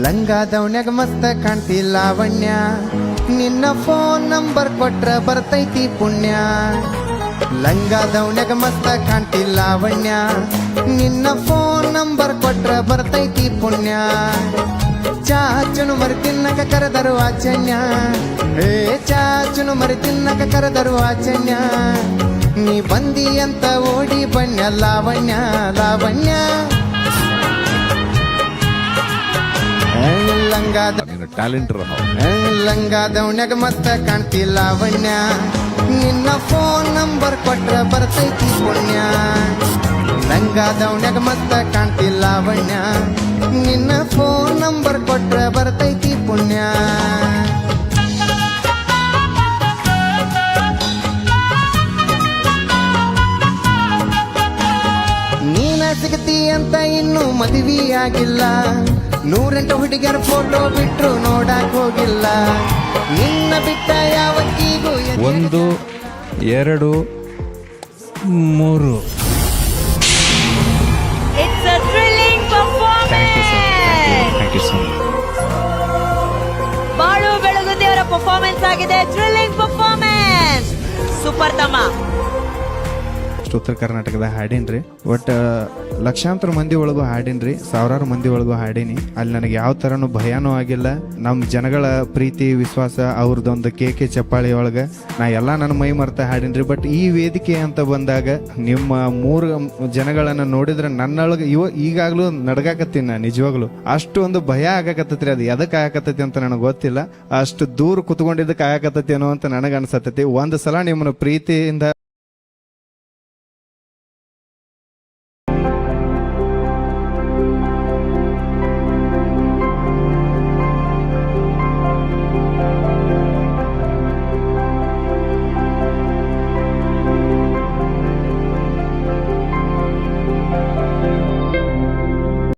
ಲಂಗ ದೌಣ್ಯಾಗ ಮಸ್ತ ಕಾಣ್ತಿ ಲಾವಣ್ಯ ನಿನ್ನ ಫೋನ್ ನಂಬರ್ ಕೊಟ್ರ ಬರ್ತೈತಿ ಪುಣ್ಯ. ಲಂಗ ದೌಣ್ಯಾಗ ಮಸ್ತ ಕಾಣ್ತಿ ಲಾವಣ್ಯ ನಿನ್ನ ಫೋನ್ ನಂಬರ್ ಕೊಟ್ರ ಬರ್ತೈತಿ ಪುಣ್ಯ. ಚಾಚುನು ಮರಿ ತಿನ್ನಕ ಕರೆದರು ಆಚನ್ಯ. ಏ, ಚಾಚುನು ಮರಿ ತಿನ್ನಕ ಕರೆದರು ಆಚನ್ಯ. ನೀ ಬಂದಿ ಅಂತ ಓಡಿ ಬಣ್ಣ ಲಾವಣ್ಯ ಲಾವಣ್ಯ. ನೀನು ಟ್ಯಾಲೆಂಟ್ ಲಂಗ ದೌಣ್ಯಾಗ ಮತ್ತ ಕಾಣ್ತಿ ಲಾವಣ್ಯ ನಿನ್ನ ಫೋನ್ ನಂಬರ್ ಕೊಟ್ರ ಬರ್ತೈತಿ ಪುಣ್ಯ. ಲಂಗ ದೌಣ್ಯಾಗ ಮತ್ತ ಕಾಣ್ತಿ ಲಾವಣ್ಯ ನಿನ್ನ ಫೋನ್ ನಂಬರ್ ಕೊಟ್ರ ಬರ್ತೈತಿ ಪುಣ್ಯ. ನೀನ ಸಿಗತಿ ಅಂತ ಇನ್ನೂ ಮದುವೆ ಆಗಿಲ್ಲ ನೂರೆಂಟು ಹುಡುಗಿಯರ ಫೋಟೋ ಬಿಟ್ರು ನೋಡಕ್ ಹೋಗಿಲ್ಲ. ನಿನ್ನ ಬಿಟ್ಟ ಯಾವತ್ತಿಗೂ ಒಂದು ಎರಡು ಮೂರು. It's a thrilling performance. Balu ಬೆಳಗುದಿಯವರ performance ಆಗಿದೆ. ಥ್ರಿಲ್ಲಿಂಗ್ ಪರ್ಫಾರ್ಮೆನ್ಸ್ ಅಷ್ಟು ಉತ್ತರ ಕರ್ನಾಟಕದ ಹಾಡೇನ್ರಿ ಒಟ್ಟು, ಲಕ್ಷಾಂತರ ಮಂದಿ ಒಳಗೂ ಹಾಡೇನ್ರಿ ಸಾವಿರಾರು ಮಂದಿ ಒಳಗೂ ಹಾಡೀನಿ. ಅಲ್ಲಿ ನನಗೆ ಯಾವ ಥರನೂ ಭಯನೂ ಆಗಿಲ್ಲ. ನಮ್ಮ ಜನಗಳ ಪ್ರೀತಿ, ವಿಶ್ವಾಸ ಅವ್ರದ್ದೊಂದು ಕೇಕೆ ಚಪ್ಪಾಳಿ ಒಳಗೆ ನಾ ಎಲ್ಲ ನನ್ನ ಮೈ ಮರ್ತ ಹಾಡೇನ್ರಿ ಬಟ್ ಈ ವೇದಿಕೆ ಅಂತ ಬಂದಾಗ ನಿಮ್ಮ ಮೂರು ಜನಗಳನ್ನು ನೋಡಿದ್ರೆ ನನ್ನೊಳಗೆ ಇವ ಈಗಾಗಲೂ ನಡ್ಗಾಕತ್ತೀನಿ ನಾ ನಿಜವಾಗ್ಲೂ. ಅಷ್ಟು ಒಂದು ಭಯ ಆಗಾಕತ್ತೈತ್ರಿ ಅದು. ಎದಕ್ಕೆ ಆಗಾಕತ್ತೈತಿ ಅಂತ ನನಗೆ ಗೊತ್ತಿಲ್ಲ. ಅಷ್ಟು ದೂರ ಕುತ್ಕೊಂಡಿದ್ದಕ್ಕೆ ಆಗಾಕತ್ತೈತಿ ಅನ್ನೋ ಅಂತ ನನಗೆ ಅನ್ಸತ್ತೈತಿ ಒಂದು ಸಲ ನಿಮ್ಮನ್ನ ಪ್ರೀತಿಯಿಂದ